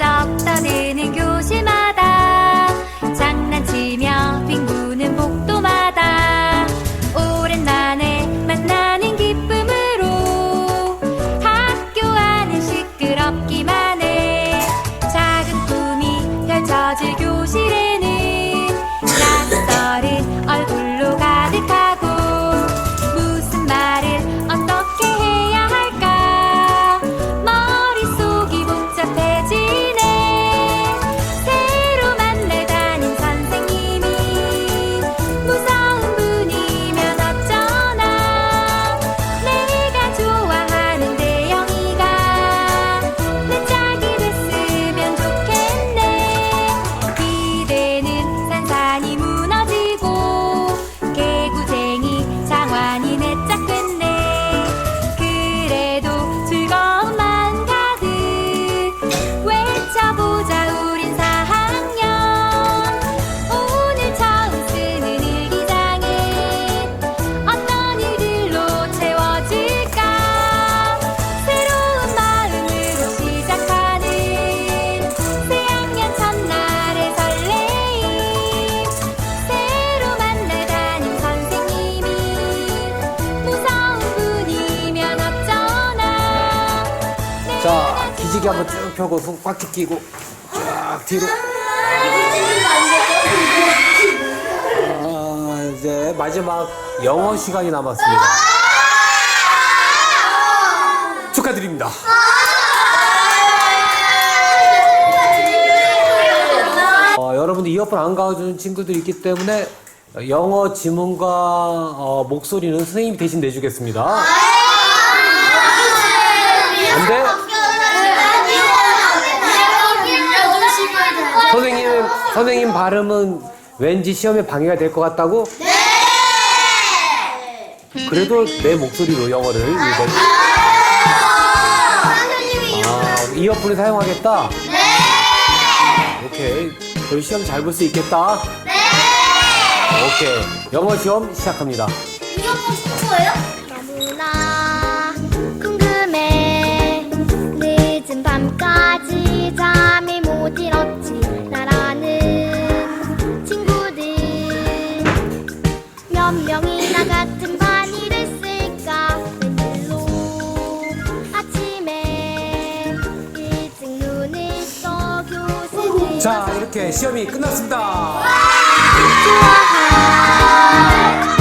จับ 뒤지기 한번 쭉 펴고 손꽉 끼고 쫙 뒤로. 아, 이제 마지막 영어 시간이 남았습니다. 축하드립니다. 어, 여러분들 이어폰 안 가져준 친구들이 있기 때문에 영어 지문과 어, 목소리는 선생님이 대신 내주겠습니다. 안 돼? 선생님, 발음은 왠지 시험에 방해가 될 것 같다고? 네! 그래도 내 목소리로 영어를 읽어. 아, 이어폰을 사용하겠다? 네! 오케이. 그럼 시험 잘 볼 수 있겠다? 네! 오케이. 영어 시험 시작합니다. 너무나 분명히 나 같은 반일을 쓸까 웬일로 아침에 일찍 눈을 떠 교실을 자 이렇게 시험이 끝났습니다. 좋아할